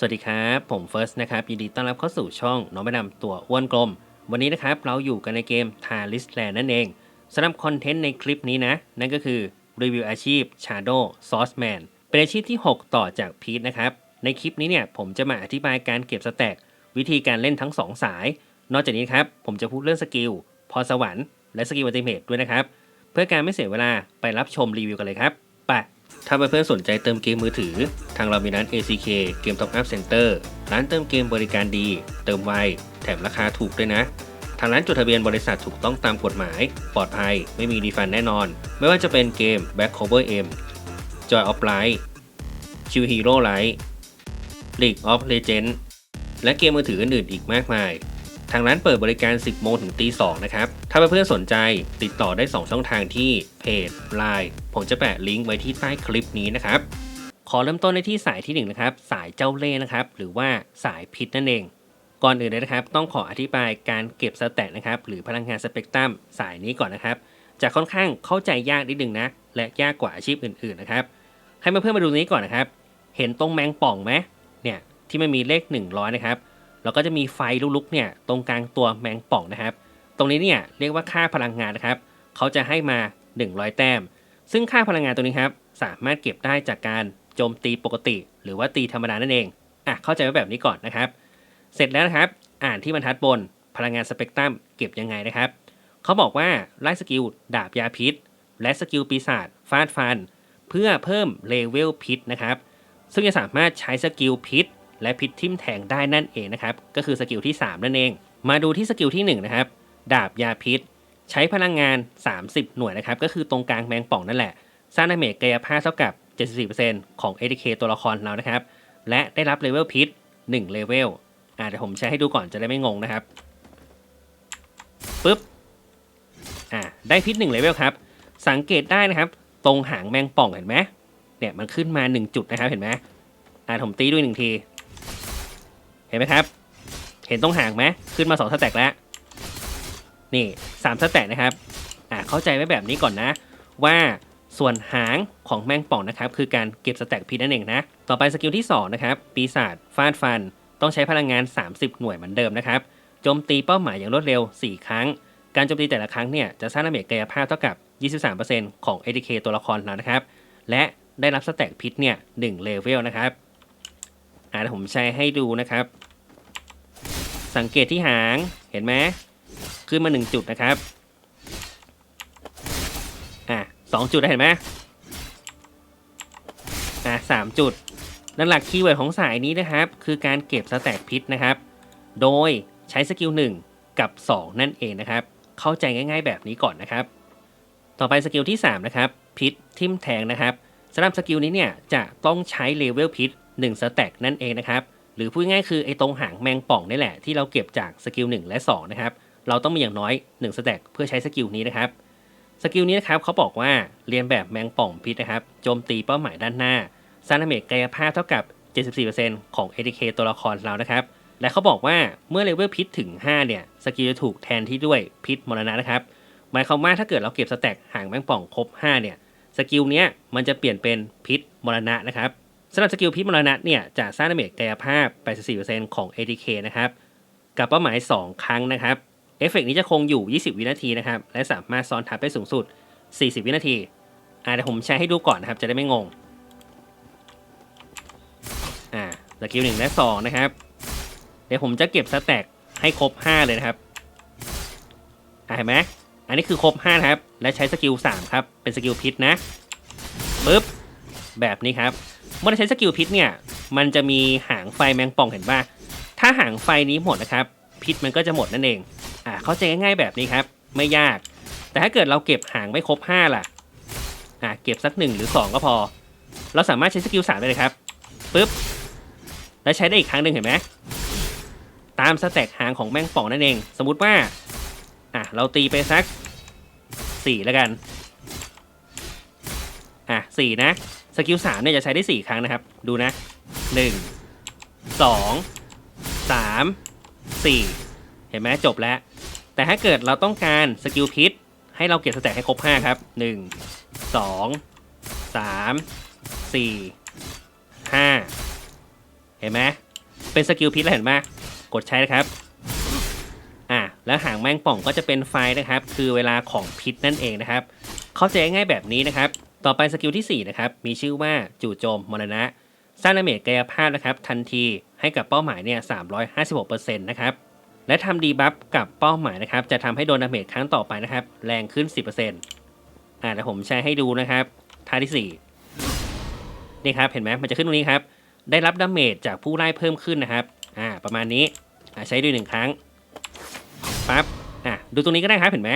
สวัสดีครับ ผมเฟิร์สนะครับ ยินดีต้อนรับเข้าสู่ช่องน้องแม่ดำตัวอ้วนกลม วันนี้นะครับ เราอยู่กันในเกม t a r i s l a n d นั่นเองสำหรับคอนเทนต์ในคลิปนี้นะ นั่นก็คือรีวิวอาชีพ Shadow Sauceman เป็นอาชีพที่ 6 ต่อจากพีทนะครับ ในคลิปนี้เนี่ยผมจะมาอธิบายการเก็บสแต็กวิธีการเล่นทั้ง 2 สาย นอกจากนี้ครับ ผมจะพูดเรื่องสกิลพรสวรรค์และสกิลอัติเมตด้วยนะครับ เพื่อการไม่เสียเวลาไปรับชมรีวิวกันเลยครับไป ถ้าเพื่อนๆสนใจเติมเกมมือถือ ทางเรามีร้าน ACK เกม Top Up Center ร้านเติมเกมบริการดี เติมไว แถมราคาถูกด้วยนะ ทางร้านจดทะเบียนบริษัทถูกต้องตามกฎหมาย ปลอดภัย ไม่มีดีฟันแน่นอน ไม่ว่าจะเป็นเกม Back Cover M Joy of Light Chill Hero Light League of Legends และเกมมือถืออื่นๆอีกมากมาย ทางร้านเปิดบริการ 10 โมงถึงตี2นะครับ ถ้าเพื่อนๆสนใจติดต่อได้ 2 ช่องทางที่เพจ Line ผมจะแปะลิงก์ไว้ที่ใต้คลิปนี้นะครับ ขอเริ่มต้นในที่สายที่1นะครับ สายเจ้าเล่ห์นะครับ หรือว่าสายพิษนั่นเอง ก่อนอื่นเลยนะครับ ต้องขออธิบายการเก็บสแตทนะครับ หรือพลังงานสเปกตรัมสายนี้ก่อนนะครับ จะค่อนข้างเข้าใจยากนิดนึงนะ และยากกว่าอาชีพอื่นๆนะครับ ให้มาเพื่อนมาดูนี้ก่อนนะครับ เห็นตรงแมงป่องไหมเนี่ย ที่มันมีเลข 100 นะครับ แล้วก็จะมีไฟลุกๆเนี่ยตรงกลางตัวแมงป่องนะครับ ตรงนี้เนี่ยเรียกว่าค่าพลังงานนะครับเขาจะให้มา 100 แต้ม ซึ่งค่าพลังงานตัวนี้ครับสามารถเก็บได้จากการโจมตีปกติ หรือว่าตีธรรมดานั่นเองอะเข้าใจไว้แบบนี้ก่อนนะครับ เสร็จแล้วนะครับ อ่านที่บรรทัดบนพลังงานสเปกตรัมเก็บยังไงนะครับเขาบอกว่าไล่สกิลดาบยาพิษ และสกิลปีศาจฟาดฟัน เพื่อเพิ่มเลเวลพิษนะครับ ซึ่งจะสามารถใช้สกิลพิษ และพิษทิ่มแทงได้นั่นเองนะครับ ก็คือสกิลที่ 3 นั่นเอง มาดูที่สกิลที่ 1 นะครับ ดาบยาพิษ ใช้พลังงาน 30 หน่วยนะครับ ก็คือตรงกลางแมงป่องนั่นแหละสร้างดาเมจกายภาพเท่ากับ 74%ของ ATK ตัวละครเรานะครับ และได้รับเลเวลพิษ1เลเวลอ่าเดี๋ยวผมใช้ให้ดูก่อนจะได้ไม่งงนะครับปึ๊บอ่าได้พิษ1เลเวลครับ สังเกตได้นะครับ ตรงหางแมงป่องเห็นไหมเนี่ยมันขึ้นมา 1 จุดนะครับเห็นไหมอ่าผมตีด้วยหนึ่งที เห็นไหมครับ เห็นตรงห่างไหมขึ้นมา2สแต็กแล้ว นี่3สแต็กนะครับ อ่าเข้าใจไว้แบบนี้ก่อนนะ ว่าส่วนหางของแมงป่องนะครับ คือการเก็บสแต็กพิษนั่นเองนะ ต่อไปสกิลที่2นะครับ ปีศาจฟาดฟัน ต้องใช้พลังงาน 30 หน่วยเหมือนเดิมนะครับ โจมตีเป้าหมายอย่างรวดเร็ว 4 ครั้ง การโจมตีแต่ละครั้งเนี่ยจะสร้างดาเมจกายภาพเท่ากับ 23%ของ ATK ตัวละครเรานะครับ และได้รับสแต็กพิษเนี่ย1เลเวลนะครับอ่าเดี๋ยวผมใช้ให้ดูนะครับ สังเกตที่หางเห็นไหมขึ้นมา 1 จุดนะครับอะสองจุดได้เห็นไหมอะสามจุดนั่นหลักคีย์เวิร์ดของสายนี้นะครับ คือการเก็บสแต็กพิษนะครับ โดยใช้สกิล1 กับ 2 นั่นเองนะครับ เข้าใจง่าย ๆ แบบนี้ก่อนนะครับ ต่อไปสกิลที่ 3 นะครับ พิษทิมแทงนะครับสำหรับสกิลนี้เนี่ยจะต้องใช้เลเวลพิษ1สแต็กนั่นเองนะครับ หรือพูดง่ายคือไอ้ตรงหางแมงป่องนี่แหละที่เราเก็บจากสกิล1และ2นะครับเราต้องมีอย่างน้อย1สแต็กเพื่อใช้สกิลนี้นะครับสกิลนี้นะครับเขาบอกว่าเรียนแบบแมงป่องพิษนะครับโจมตีเป้าหมายด้านหน้าสร้างดาเมจกายภาพเท่ากับ 74%ของ ATK ตัวละครเรานะครับและเขาบอกว่าเมื่อเลเวลพิษถึง 5 เนี่ยสกิลจะถูกแทนที่ด้วยพิษมรณะนะครับหมายความว่าถ้าเกิดเราเก็บสแต็กหางแมงป่องครบ 5 เนี่ยสกิลเนี้ยมันจะเปลี่ยนเป็นพิษมรณะนะครับ สำหรับสกิลพิษมรณะเนี่ยจะสร้างดาเมจกายภาพ 84%ของ ATK นะครับกับเป้าหมาย 2 ครั้งนะครับเอฟเฟกต์นี้จะคงอยู่ 20 วินาทีนะครับ และสามารถซ้อนทับได้สูงสุด 40 วินาทีอ่าเดี๋ยวผมใช้ให้ดูก่อนนะครับ จะได้ไม่งง อ่าสกิลหนึ่งและสองนะครับ เดี๋ยวผมจะเก็บสแต็กให้ครบ 5 เลยนะครับอ่าเห็นไหมอันนี้คือครบ 5 นะครับ และใช้สกิล 3 ครับ เป็นสกิลพิษนะปึ๊บแบบนี้ครับ เมื่อใช้สกิลพิษเนี่ยมันจะมีหางไฟแมงป่องเห็นป่ะถ้าหางไฟนี้หมดนะครับ พิษมันก็จะหมดนั่นเองอ่าเข้าใจง่ายๆแบบนี้ครับ ไม่ยาก แต่ถ้าเกิดเราเก็บหางไม่ครบ 5 ล่ะอ่าเก็บสัก 1 หรือ 2 ก็พอ เราสามารถใช้สกิล3ได้เลยครับปึ๊บแล้วใช้ได้อีกครั้งหนึ่งเห็นไหมตามสแต็กหางของแมงป่องนั่นเอง สมมุติว่าอะเราตีไปสัก4แล้วกันอะ4นะ สกิล3เนี่ยจะใช้ได้4ครั้งนะครับ ดูนะ1 2 3 4เห็นไหมจบแล้ว แต่ถ้าเกิดเราต้องการสกิลพิษให้เราเก็บสแต็กให้ครบ5ครับ1 2 3 4 5เห็นไหมเป็นสกิลพิษแล้วเห็นไหมกดใช้นะครับ แล้วหางแมงป่องก็จะเป็นไฟนะครับ คือเวลาของพิษนั่นเองนะครับ เข้าใจง่ายแบบนี้นะครับ ต่อไปสกิลที่ 4 นะครับ มีชื่อว่าจู่โจมมรณะ สร้างดาเมจกายภาพนะครับ ทันทีให้กับเป้าหมายเนี่ย356%นะครับ และทำดีบัฟกับเป้าหมายนะครับ จะทำให้โดนดาเมจครั้งต่อไปนะครับ แรงขึ้น 10%อ่าเดี๋ยวผมแชร์ให้ดูนะครับท่าที่4นี่ครับเห็นไหมมันจะขึ้นตรงนี้ครับได้รับดาเมจจากผู้ไล่เพิ่มขึ้นนะครับอ่าประมาณนี้ใช้ด้วยหนึ่งครั้ง ปั๊บอะดูตรงนี้ก็ได้ครับเห็นไหม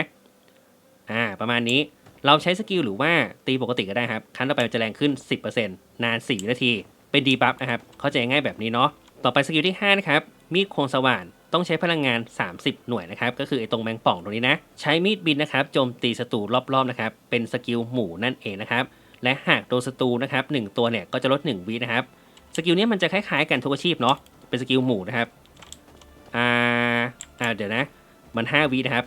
อ่าประมาณนี้เราใช้สกิลหรือว่าตีปกติก็ได้ครับครั้งต่อไปมันจะแรงขึ้น 10%นาน4นาที เป็นดีบัฟนะครับ เข้าใจง่ายแบบนี้เนาะต่อไปสกิลที่ 5 นะครับ มีดโคงสว่านต้องใช้พลังงาน 30 หน่วยนะครับ ก็คือไอ้ตรงแมงป่องตรงนี้นะ ใช้มีดบินนะครับโจมตีศัตรูรอบๆนะครับ เป็นสกิลหมู่นั่นเองนะครับ และหากโดนศัตรูนะครับหนึ่งตัวเนี่ยก็จะลด 1วินะครับ สกิลนี้มันจะคล้ายๆกันทุกอาชีพเนาะ เป็นสกิลหมู่นะครับ อ่า อ่า เดี๋ยวนะ มัน 5วินะครับ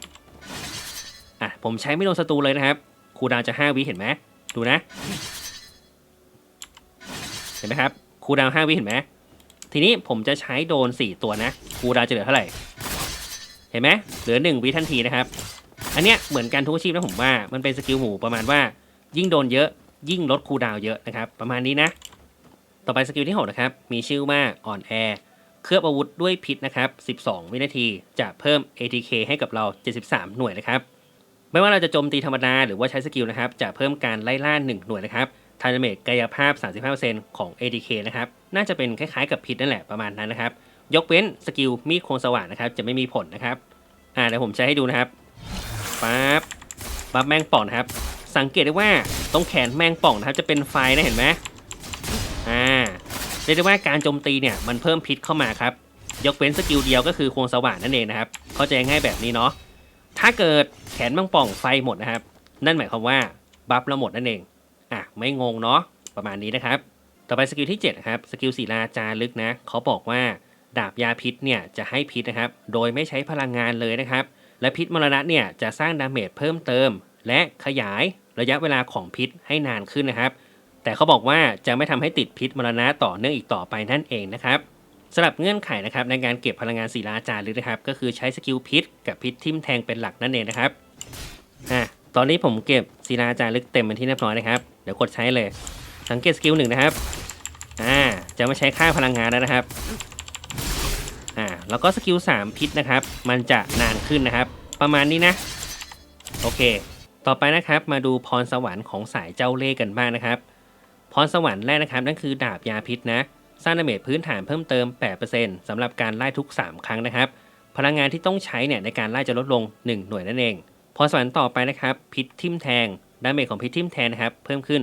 อะ ผมใช้ไม่โดนศัตรูเลยนะครับคูดาวจะ 5วิเห็นไหมดูนะ เห็นไหมครับคูดาว5วิเห็นไหมทีนี้ผมจะใช้โดน 4 ตัวนะคูดาวจะเหลือเท่าไหร่ เห็นไหมเหลือ 1วิทันทีนะครับ อันเนี้ยเหมือนกันทุกอาชีพนะผมว่ามันเป็นสกิลหมู่ประมาณว่า ยิ่งโดนเยอะ ยิ่งลดคูดาวเยอะนะครับ ประมาณนี้นะ ต่อไปสกิลที่6นะครับ มีชื่อว่าอ่อนแอ เคลือบอาวุธด้วยพิษนะครับ 12 วินาที จะเพิ่ม ATK ให้กับเรา 73 หน่วยนะครับ ไม่ว่าเราจะโจมตีธรรมดาหรือว่าใช้สกิลนะครับ จะเพิ่มการไล่ล่า 1 หน่วยนะครับทาร์เมจกายภาพ 35%ของ ATK นะครับ น่าจะเป็นคล้ายๆกับพิษนั่นแหละประมาณนั้นนะครับ ยกเว้นสกิลมีดโคงสว่านนะครับ จะไม่มีผลนะครับ อ่าเดี๋ยวผมใช้ให้ดูนะครับปั๊บปั๊บแมงป่องครับ สังเกตได้ว่าตรงแขนแมงป่องนะครับ จะเป็นไฟนะเห็นไหม เรียกได้ว่าการโจมตีเนี่ยมันเพิ่มพิษเข้ามาครับ ยกเว้นสกิลเดียวก็คือควงสว่านนั่นเองนะครับ เข้าใจง่ายแบบนี้เนาะ ถ้าเกิดแขนมังป่องไฟหมดนะครับ นั่นหมายความว่าบัฟเราหมดนั่นเอง อะไม่งงเนาะประมาณนี้นะครับ ต่อไปสกิลที่7นะครับ สกิลศิลาจารึกนะ เขาบอกว่าดาบยาพิษเนี่ยจะให้พิษนะครับ โดยไม่ใช้พลังงานเลยนะครับ และพิษมรณะเนี่ยจะสร้างดาเมจเพิ่มเติม และขยายระยะเวลาของพิษให้นานขึ้นนะครับ แต่เขาบอกว่าจะไม่ทำให้ติดพิษมรณะต่อเนื่องอีกต่อไปนั่นเองนะครับสำหรับเงื่อนไขนะครับในการเก็บพลังงานศิลาจารึกนะครับ ก็คือใช้สกิลพิษกับพิษทิ่มแทงเป็นหลักนั่นเองนะครับอะตอนนี้ผมเก็บศิลาจารึกเต็มเป็นที่เรียบร้อยนะครับเดี๋ยวกดใช้เลย สังเกตสกิลหนึ่งนะครับอ่าจะไม่ใช้ค่าพลังงานแล้วนะครับอ่าแล้วก็สกิล3พิษนะครับ มันจะนานขึ้นนะครับ ประมาณนี้นะ โอเค ต่อไปนะครับมาดูพรสวรรค์ของสายเจ้าเล่ห์กันบ้างนะครับ พรสวรรค์แรกนะครับนั่นคือดาบยาพิษนะสร้างดาเมจพื้นฐานเพิ่มเติม 8%สำหรับการไล่ทุก 3 ครั้งนะครับ พลังงานที่ต้องใช้เนี่ยในการไล่จะลดลง 1 หน่วยนั่นเองพรสวรรค์ต่อไปนะครับ พิษทิ่มแทงดาเมจของพิษทิ่มแทงนะครับเพิ่มขึ้น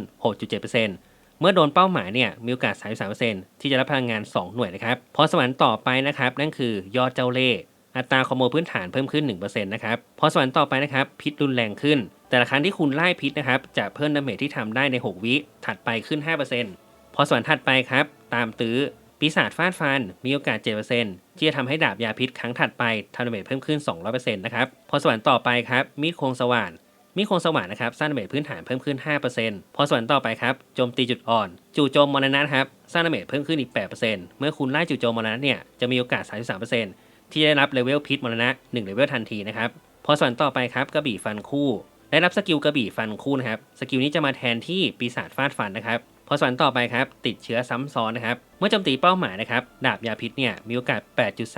6.7%เมื่อโดนเป้าหมายเนี่ยมีโอกาส 33%ที่จะรับพลังงาน 2 หน่วยนะครับพรสวรรค์ต่อไปนะครับนั่นคือยอดเจ้าเล่ห์ อัตราคอมโบพื้นฐานเพิ่มขึ้น 1%นะครับพรสวรรค์ต่อไปนะครับ พิษรุนแรงขึ้น แต่ละครั้งที่คุณไล่พิษนะครับ จะเพิ่มดาเมจที่ทำได้ใน 6 วิถัดไปขึ้น 5%พอส่วนถัดไปครับ ตามตื้อปีศาจฟาดฟัน มีโอกาส 7%ที่จะทำให้ดาบยาพิษครั้งถัดไปทำดาเมจเพิ่มขึ้น 200%นะครับ พอส่วนต่อไปครับมีดโคงสว่านมีโครงสว่านนะครับสร้างดาเมจพื้นฐานเพิ่มขึ้น 5%พอส่วนต่อไปครับโจมตีจุดอ่อน จู่โจมมรณะครับสร้างดาเมจเพิ่มขึ้นอีก 8%เมื่อคุณไล่จู่โจมมรณะเนี่ยจะมีโอกาส 33% ที่ได้รับเลเวลพิษมรณะ1เลเวลทันทีนะครับ พอส่วนต่อไปครับกระบี่ฟันคู่ ได้รับสกิลกระบี่ฟันคู่นะครับ สกิลนี้จะมาแทนที่ปีศาจฟาดฟันนะครับ พอส่วนต่อไปครับ ติดเชื้อซ้ำซ้อนนะครับ เมื่อโจมตีเป้าหมายนะครับ ดาบยาพิษเนี่ยมีโอกาส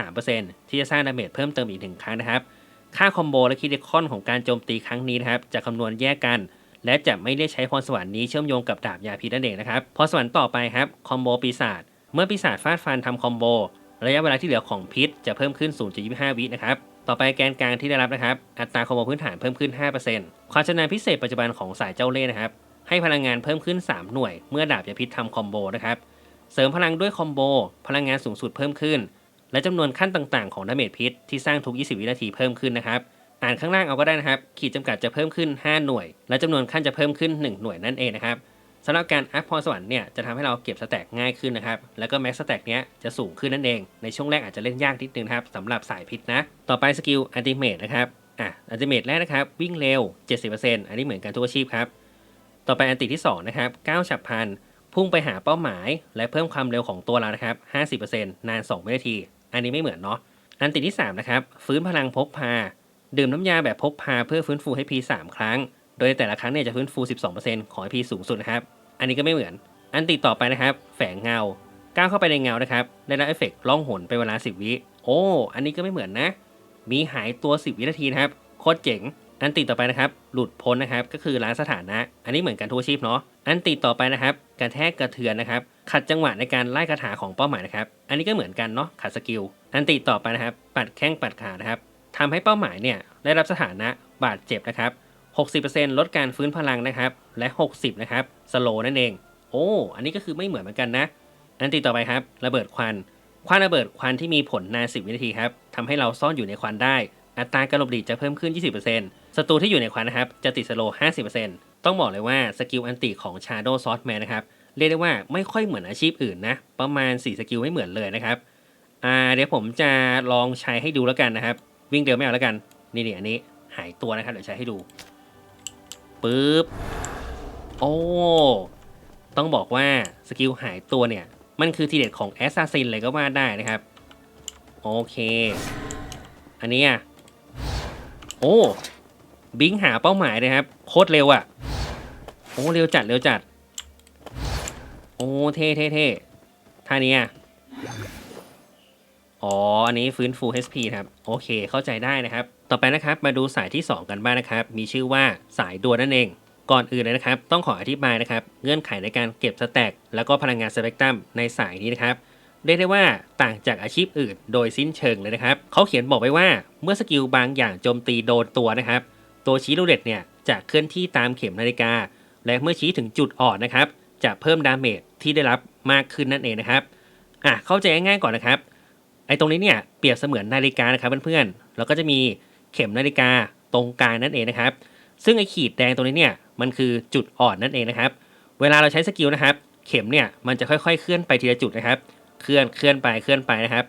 8.3%ที่จะสร้างดาเมจเพิ่มเติมอีกหนึ่งครั้งนะครับ ค่าคอมโบและคิดคอนของการโจมตีครั้งนี้นะครับ จะคำนวณแยกกันและจะไม่ได้ใช้พรสวรรค์นี้เชื่อมโยงกับดาบยาพิษนั่นเองนะครับ พรสวรรค์ต่อไปครับ คอมโบปีศาจ เมื่อปีศาจฟาดฟันทำคอมโบ ระยะเวลาที่เหลือของพิษจะเพิ่มขึ้น 0.25 วินะครับ ต่อไปแกนกลางที่ได้รับนะครับ อัตราคอมโบพื้นฐานเพิ่มขึ้น 5%ความชำนาญพิเศษปัจจุบันของสายเจ้าเล่ห์นะครับ ให้พลังงานเพิ่มขึ้น 3 หน่วย เมื่อดาบยาพิษทำคอมโบนะครับ เสริมพลังด้วยคอมโบ พลังงานสูงสุดเพิ่มขึ้น และจำนวนขั้นต่างๆ ของดาเมจพิษที่สร้างทุก 20 วินาทีเพิ่มขึ้นนะครับ อ่านข้างล่างเอาก็ได้นะครับ ขีดจำกัดจะเพิ่มขึ้น 5 หน่วย และจำนวนขั้นจะเพิ่มขึ้น 1 หน่วยนั่นเองนะครับ สำหรับการอัพพรสวรรค์เนี่ยจะทำให้เราเก็บสแต็กง่ายขึ้นนะครับ แล้วก็แม็กสแต็กเนี้ยจะสูงขึ้นนั่นเอง ในช่วงแรกอาจจะเล่นยากนิดนึงครับสำหรับสายพิษนะ ต่อไปสกิลอันติเมตนะครับ อะอันติเมตแรกนะครับ วิ่งเร็ว 70%อันนี้เหมือนกันทุกอาชีพครับ ต่อไปอันติที่2นะครับก้าวฉับพลันพุ่งไปหาเป้าหมาย และเพิ่มความเร็วของตัวเรานะครับ50%นาน2วินาที อันนี้ไม่เหมือนเนาะ อันติที่3นะครับฟื้นพลังพกพา ดื่มน้ำยาแบบพกพาเพื่อฟื้นฟูให้พี3ครั้ง โดยแต่ละครั้งเนี่ยจะฟื้นฟู 12%ของ IP สูงสุดนะครับ อันนี้ก็ไม่เหมือน อันติดต่อไปนะครับ แฝงเงา ก้าวเข้าไปในเงานะครับ ได้รับเอฟเฟกต์ล่องหนเป็นเวลา 10 วิ โอ้ อันนี้ก็ไม่เหมือนนะ มีหายตัว 10 วินาทีนะครับ โคตรเจ๋ง อันติดต่อไปนะครับ หลุดพ้นนะครับ ก็คือล้างสถานะ อันนี้เหมือนกันทั่วชีพเนาะ อันติดต่อไปนะครับ กระแทกกระเทือนนะครับ ขัดจังหวะในการไล่คาถาของเป้าหมายนะครับ อันนี้ก็เหมือนกันเนาะ ขัดสกิล อันติดต่อไปนะครับ ปัดแข้งปัดขานะครับทำให้เป้าหมายเนี่ยได้รับสถานะบาดเจ็บนะครับ 60%ลดการฟื้นพลังนะครับ และ 60 นะครับสโลนั่นเอง โอ้ อันนี้ก็คือไม่เหมือนเหมือนกันนะ อันติดต่อไปครับ ระเบิดควัน ควันระเบิดควันที่มีผลนาน 10 วินาทีครับทำให้เราซ่อนอยู่ในควันได้ อัตราการหลบหลีกจะเพิ่มขึ้น 20%ศัตรูที่อยู่ในควันนะครับ จะติดสโลว์50%ต้องบอกเลยว่าสกิลอันติของ Shadow Swordman นะครับ เรียกได้ว่าไม่ค่อยเหมือนอาชีพอื่นนะ ประมาณ 4 สกิลไม่เหมือนเลยนะครับ อ่า เดี๋ยวผมจะลองใช้ให้ดูแล้วกันนะครับ วิ่งเร็วไม่เอาแล้วกัน นี่นี่อันนี้หายตัวนะครับ เดี๋ยวใช้ให้ดู ปึ๊บ โอ้ ต้องบอกว่าสกิลหายตัวเนี่ย มันคือทีเด็ดของแอสซ s ซินเลยก็ว่าได้นะครับ โอเค อันนี้อะ โอ้ บิงหาเป้าหมายนะครับ โคตรเร็วอะ่ะ โอ้ เร็วจัดเร็วจัด โอ้ เท่เท่เท่ท่านี้อะอ๋อ อันนี้ฟื้นฟู HP ครับ โอเค เข้าใจได้นะครับ ต่อไปนะครับมาดูสายที่ 2 กันบ้างนะครับ มีชื่อว่าสายด่วนนั่นเอง ก่อนอื่นเลยนะครับ ต้องขออธิบายนะครับ เงื่อนไขในการเก็บสแต็กแล้วก็พลังงานสเปกตรัมในสายนี้นะครับเรียกได้ว่าต่างจากอาชีพอื่นโดยสิ้นเชิงเลยนะครับเขาเขียนบอกไว้ว่าเมื่อสกิลบางอย่างโจมตีโดนตัวนะครับ ตัวชี้ลูเด็ดเนี่ยจะเคลื่อนที่ตามเข็มนาฬิกา และเมื่อชี้ถึงจุดอ่อนนะครับ จะเพิ่มดาเมจที่ได้รับมากขึ้นนั่นเองนะครับอะเข้าใจง่ายๆก่อนนะครับไอ้ตรงนี้เนี่ยเปรียบเสมือนนาฬิกานะครับเพื่อนๆแล้วก็จะมี เข็มนาฬิกาตรงกลางนั่นเองนะครับ ซึ่งไอ้ขีดแดงตรงนี้เนี่ยมันคือจุดอ่อนนั่นเองนะครับ เวลาเราใช้สกิลนะครับ เข็มเนี่ยมันจะค่อยๆ เคลื่อนไปทีละจุดนะครับ เคลื่อนเคลื่อนไปเคลื่อนไปนะครับ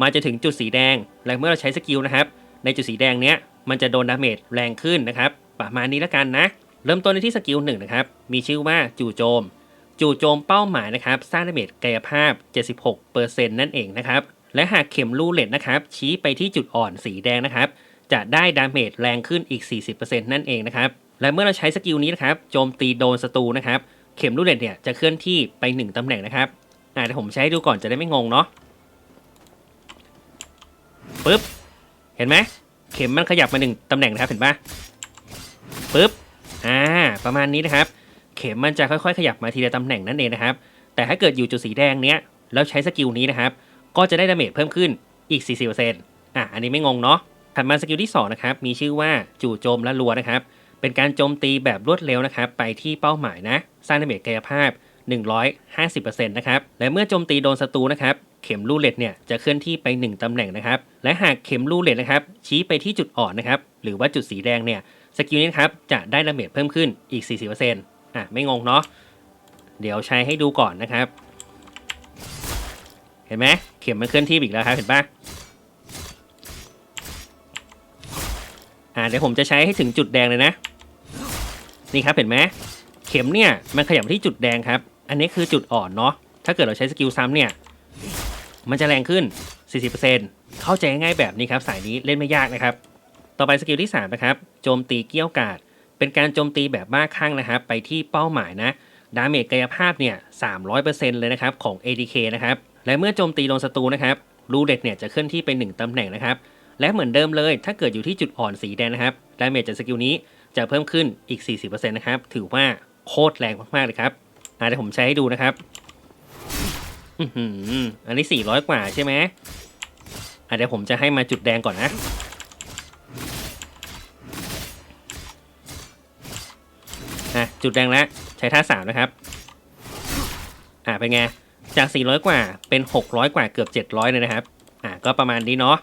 มาจะถึงจุดสีแดง และเมื่อเราใช้สกิลนะครับ ในจุดสีแดงเนี้ยมันจะโดนดาเมจแรงขึ้นนะครับ ประมาณนี้แล้วกันนะ เริ่มต้นในที่สกิลหนึ่งนะครับ มีชื่อว่าจู่โจม จู่โจมเป้าหมายนะครับ สร้างดาเมจกายภาพ 76%นั่นเองนะครับ และหากเข็มลูเลตนะครับ ชี้ไปที่จุดอ่อนสีแดงนะครับ จะได้ดาเมจแรงขึ้นอีก 40%นั่นเองนะครับ และเมื่อเราใช้สกิลนี้นะครับ โจมตีโดนศัตรูนะครับ เข็มลูเลตเนี่ยจะเคลื่อนที่ไป 1ตำแหน่งนะครับอ่าเดี๋ยวผมใช้ให้ดูก่อนจะได้ไม่งงเนาะปึ๊บ เห็นไหมเข็มมันขยับมาหนึ่งตำแหน่งนะครับเห็นปะปึ๊บ อ่า ประมาณนี้นะครับ เข็มมันจะค่อยๆ ขยับมาทีละตำแหน่งนั่นเองนะครับ แต่ถ้าเกิดอยู่จุดสีแดงเนี้ยแล้วใช้สกิลนี้นะครับ ก็จะได้ดาเมจเพิ่มขึ้นอีก 40%อะ อันนี้ไม่งงเนาะ ถัดมาสกิลที่2นะครับมีชื่อว่าจู่โจมและรัวนะครับเป็นการโจมตีแบบรวดเร็วนะครับไปที่เป้าหมายนะสร้างดาเมจกายภาพ 150%นะครับและเมื่อโจมตีโดนศัตรูนะครับเข็มลูเลตเนี่ยจะเคลื่อนที่ไป 1ตำแหน่งนะครับและหากเข็มลูเลตนะครับชี้ไปที่จุดอ่อนนะครับหรือว่าจุดสีแดงเนี่ยสกิลนี้นครับจะได้ดาเมจเพิ่มขึ้นอีก 40%อะไม่งงเนาะเดี๋ยวใช้ให้ดูก่อนนะครับ เห็นไหมเข็มมันเคลื่อนที่อีกแล้วครับเห็นปะ เดี๋ยวผมจะใช้ให้ถึงจุดแดงเลยนะ นี่ครับเห็นไหมเข็มเนี่ยมันขยับที่จุดแดงครับ อันนี้คือจุดอ่อนเนาะถ้าเกิดเราใช้สกิลซ้ำเนี่ย มันจะแรงขึ้น 40%เข้าใจง่ายแบบนี้ครับ สายนี้เล่นไม่ยากนะครับ ต่อไปสกิลที่3นะครับโจมตีเกี้ยวกาดเป็นการโจมตีแบบบ้าคลั่งนะครับ ไปที่เป้าหมายนะดาเมจกายภาพเนี่ย 300%เลยนะครับของ ADK นะครับ และเมื่อโจมตีโดนศัตรูนะครับ รูเด็ดเนี่ยจะเคลื่อนที่ไป 1ตำแหน่งนะครับ และเหมือนเดิมเลย ถ้าเกิดอยู่ที่จุดอ่อนสีแดงนะครับดาเมจจากสกิลนี้จะเพิ่มขึ้นอีก 40%นะครับ ถือว่าโคตรแรงมากๆเลยครับอาเดี๋ยวผมใช้ให้ดูนะครับอืมอันนี้ 400 กว่าใช่ไหมอะเดี๋ยวผมจะให้มาจุดแดงก่อนนะ อะ จุดแดงแล้ว ใช้ท่าสามนะครับ อะเป็นไง จาก 400 กว่าเป็น 600 กว่าเกือบ 700 เลยนะครับ อะก็ประมาณนี้เนาะ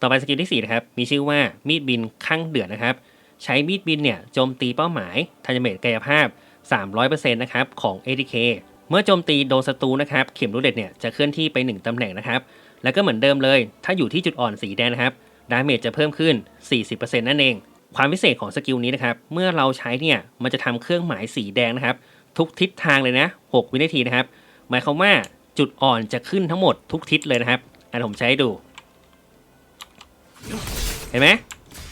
ต่อไปสกิลที่4นะครับ มีชื่อว่ามีดบินข้างเดือดนะครับ ใช้มีดบินเนี่ยโจมตีเป้าหมายทันเมตกายภาพ 300%นะครับของ ADK เมื่อโจมตีโดนศัตรูนะครับ เข็มรูเด็ดเนี่ยจะเคลื่อนที่ไป 1 ตำแหน่งนะครับ แล้วก็เหมือนเดิมเลย ถ้าอยู่ที่จุดอ่อนสีแดงนะครับ ดาเมจจะเพิ่มขึ้น 40%นั่นเอง ความพิเศษของสกิลนี้นะครับ เมื่อเราใช้เนี่ย มันจะทำเครื่องหมายสีแดงนะครับ ทุกทิศทางเลยนะ 6 วินาทีนะครับ หมายความว่าจุดอ่อนจะขึ้นทั้งหมดทุกทิศเลยนะครับ อันผมใช้ดู เห็นไหม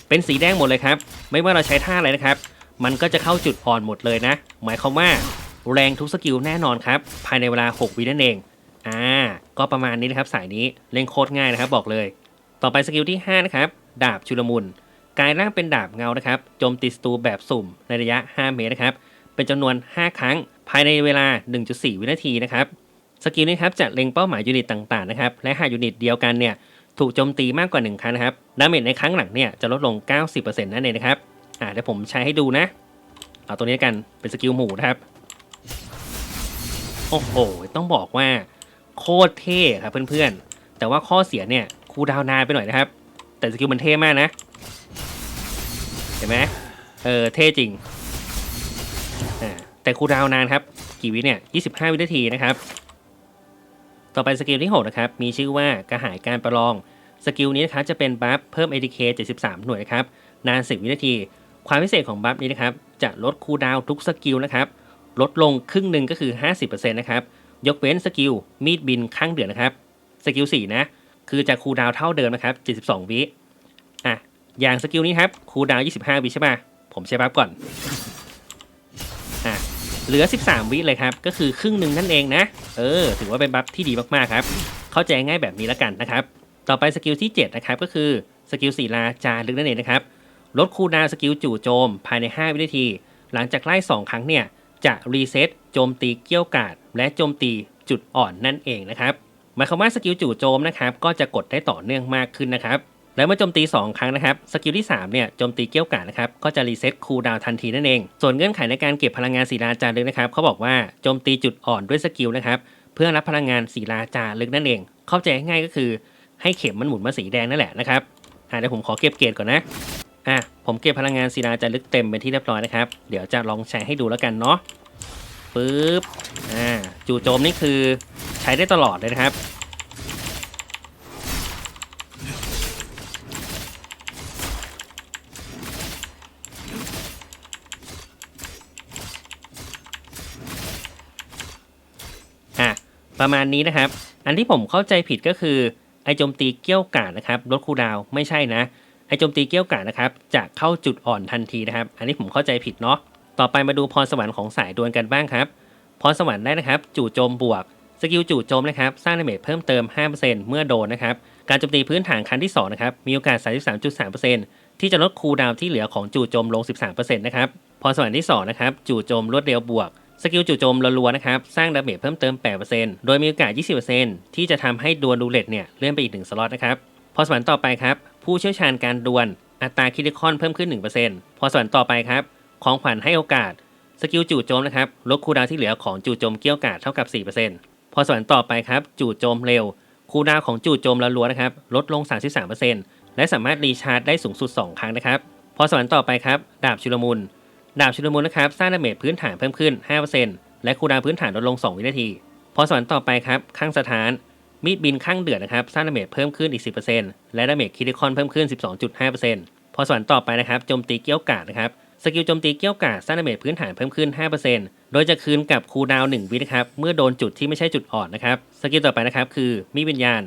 เป็นสีแดงหมดเลยครับ ไม่ว่าเราใช้ท่าอะไรนะครับ มันก็จะเข้าจุดอ่อนหมดเลยนะ หมายความว่าแรงทุกสกิลแน่นอนครับ ภายในเวลา 6 วินั่นเอง อ่า ก็ประมาณนี้นะครับสายนี้เล่นโคตรง่ายนะครับบอกเลย ต่อไปสกิลที่ 5 นะครับ ดาบชุลมุนกลายร่างเป็นดาบเงานะครับ โจมตีศัตรูแบบสุ่มในระยะ 5 เมตรนะครับ เป็นจำนวน 5 ครั้ง ภายในเวลา 1.4 วินาทีนะครับ สกิลนี้ครับจะเล็งเป้าหมายยูนิตต่างๆนะครับ และหากยูนิตเดียวกันเนี่ย ถูกโจมตีมากกว่า 1 ครั้งนะครับ ดาเมจในครั้งหลังเนี่ยจะลดลง 90%นั่นเองนะครับ อ่าเดี๋ยวผมใช้ให้ดูนะ เอาตัวนี้กัน เป็นสกิลหมู่นะครับ โอ้โห ต้องบอกว่า โคตรเท่ครับเพื่อนๆ แต่ว่าข้อเสียเนี่ยคูดาวนานไปหน่อยนะครับ แต่สกิลมันเท่มากนะ เห็นไหมเออเท่จริง อ่า แต่คูดาวน์นานครับ กี่วิเนี่ย25 วินาทีนะครับต่อไปสกิลที่ 6 นะครับ มีชื่อว่ากระหายการประลอง สกิลนี้นะครับจะเป็นบัฟเพิ่ม ADK 73 หน่วยนะครับนาน 10 วินาที ความพิเศษของบัฟนี้นะครับจะลดคูลดาวทุกสกิลนะครับลดลงครึ่งหนึ่งก็คือ 50%นะครับยกเว้นสกิลมีดบินข้างเดือดนะครับสกิล4นะคือจะคูลดาวเท่าเดิมนะครับ 72 วิอะอย่างสกิลนี้ครับคูลดาว 25 วิใช่ป่ะผมใช้บัฟก่อนอะเหลือ 13 วิเลยครับก็คือครึ่งหนึ่งนั่นเองนะเออถือว่าเป็นบัฟที่ดีมากๆครับเข้าใจง่ายแบบนี้แล้วกันนะครับ ต่อไปสกิลที่ 7 นะครับ ก็คือสกิลศิลาจารึกนั่นเองนะครับ ลดคูดาวสกิลจู่โจม ภายใน 5 วินาที หลังจากไล่ 2 ครั้งเนี่ย จะรีเซ็ตโจมตีเกี้ยวกาด และโจมตีจุดอ่อนนั่นเองนะครับ หมายความว่าสกิลจู่โจมนะครับ ก็จะกดได้ต่อเนื่องมากขึ้นนะครับ แล้วเมื่อโจมตี 2 ครั้งนะครับ สกิลที่ 3 เนี่ยโจมตีเกี้ยวกาดนะครับ ก็จะรีเซ็ตคูดาวทันทีนั่นเอง ส่วนเงื่อนไขในการเก็บพลังงานศิลาจารึกนะครับเขาบอกว่าโจมตีจุดอ่อนด้วยสกิลนะครับ เพื่อรับพลังงานศิลาจารึกนั่นเอง เข้าใจง่ายก็คือ ให้เข็มมันหมุนมาสีแดงนั่นแหละนะครับอ่าเดี๋ยวผมขอเก็บเกรดก่อนนะอะผมเก็บพลังงานศิลาจารึกเต็มเป็นที่เรียบร้อยนะครับ เดี๋ยวจะลองใช้ให้ดูแล้วกันเนาะปึ๊บอ่าจู่โจมนี่คือใช้ได้ตลอดเลยนะครับอะประมาณนี้นะครับ อันที่ผมเข้าใจผิดก็คือ ไอโจมตีเกี้ยวกาดนะครับลดคูดาวไม่ใช่นะ ไอโจมตีเกี้ยวกาดนะครับจะเข้าจุดอ่อนทันทีนะครับ อันนี้ผมเข้าใจผิดเนาะต่อไปมาดูพรสวรรค์ของสายดวลกันบ้างครับพรสวรรค์ได้นะครับ จู่โจมบวกสกิลจู่โจมนะครับสร้างดาเมจเพิ่มเติม 5%เมื่อโดนนะครับการโจมตีพื้นฐานครั้งที่2นะครับมีโอกาส 33.3%ที่จะลดคูลดาวที่เหลือของจู่โจมลง 13%นะครับพรสวรรค์ที่2นะครับจู่โจมรวดเร็วบวก สกิลจู่โจมรัวๆนะครับ สร้างดาเมจเพิ่มเติม 8%โดยมีโอกาส 20%ที่จะทำให้ดวลรูเล็ตเนี่ยเลื่อนไปอีก1สล็อตนะครับพรสวรรค์ต่อไปครับ ผู้เชี่ยวชาญการดวลอัตราคิดคอนเพิ่มขึ้น 1%พรสวรรค์ต่อไปครับ ของขวัญให้โอกาส สกิลจู่โจมนะครับลดคูลดาวที่เหลือของจู่โจมเกี้ยวกาดเท่ากับ 4%พอสวรรค์ต่อไปครับ จู่โจมเร็ว คูลดาวของจู่โจมละลัวนะครับลดลง 33%และสามารถรีชาร์จได้สูงสุด 2 ครั้งนะครับพอสวรรค์ต่อไปครับ ดาบชุลมุน ดาบชุลมุนนะครับสร้างดาเมจพื้นฐานเพิ่มขึ้น 5%และคูลดาวพื้นฐานลดลง 2 วินาที พอสวรรค์ต่อไปครับข้างสถาน มีดบินข้างเดือดนะครับสร้างดาเมจเพิ่มขึ้นอีก 10%และดาเมจคิดิคอนเพิ่มขึ้น 12.5%พอสวรรค์ต่อไปนะครับโจมตีเกี้ยวกาดนะครับสกิลโจมตีเกี้ยวกาดสร้างดาเมจพื้นฐานเพิ่มขึ้น 5%โดยจะคืนกับคูลดาว1วินะครับเมื่อโดนจุดที่ไม่ใช่จุดอ่อนนะครับสกิลต่อไปนะครับคือมีดวิญญาณ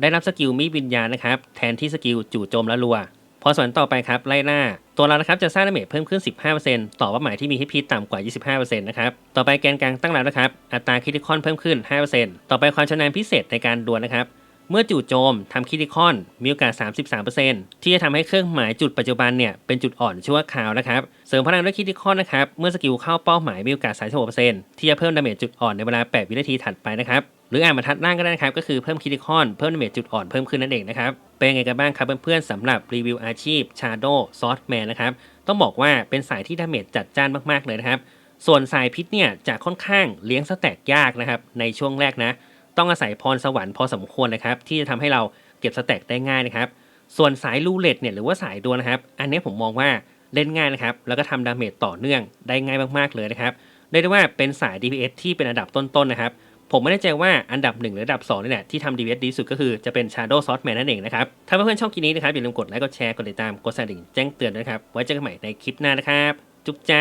ได้รับสกิลมีดวิญญาณนะครับแทนที่สกิลจู่โจมและรัวพอส่วนต่อไปครับไล่ล่า ตัวเรานะครับจะสร้างดาเมจเพิ่มขึ้น 15%ต่อเป้าหมายที่มี HP ต่ำกว่า 25%นะครับ ต่อไปแกนกลางตั้งรับนะครับ อัตราคิดิคอนเพิ่มขึ้น 5%ต่อไปความชำนาญพิเศษในการดวลนะครับ เมื่อจู่โจมทำคิดิคอนมีโอกาส 33%ที่จะทำให้เครื่องหมายจุดปัจจุบันเนี่ยเป็นจุดอ่อนชั่วคราวนะครับ เสริมพลังด้วยคิดิคอนนะครับ เมื่อสกิลเข้าเป้าหมายมีโอกาส 36%ที่จะเพิ่มดาเมจจุดอ่อนในเวลา 8 วินาทีถัดไปนะครับ หรืออ่านบรรทัดล่างก็ได้นะครับ ก็คือเพิ่มคิดิคอนเพิ่มดาเมจจุดอ่อนเพิ่มขึ้นนั่นเองนะครับ เป็นไงกันบ้างครับเพื่อนๆสำหรับรีวิวอาชีพ Shadow Swordman นะครับ ต้องบอกว่าเป็นสายที่ดาเมจจัดจ้านมากๆเลยนะครับ ส่วนสายพิษเนี่ยจะค่อนข้างเลี้ยงสแต็กยากนะครับในช่วงแรกนะ ต้องอาศัยพรสวรรค์พอสมควรนะครับที่จะทำให้เราเก็บสแต็กได้ง่ายนะครับ ส่วนสายลูเลตเนี่ยหรือว่าสายดวลนะครับ อันนี้ผมมองว่าเล่นง่ายนะครับ แล้วก็ทำดาเมจต่อเนื่องได้ง่ายมากๆเลยนะครับเรียกได้ว่าเป็นสาย DPS ที่เป็นอันดับต้นๆนะครับ ผมไม่แน่ใจว่าอันดับ 1 หรืออันดับ2นี่แหละที่ทำ DPS ดีสุดก็คือจะเป็น Shadow Swordman นั่นเองนะครับ ถ้าเพื่อนๆชอบคลิปนี้นะครับอย่าลืมกดไลค์กดแชร์กดติดตามกดสั่นดิ่งแจ้งเตือนด้วยครับไว้เจอกันใหม่ในคลิปหน้านะครับ จุ๊บจ้า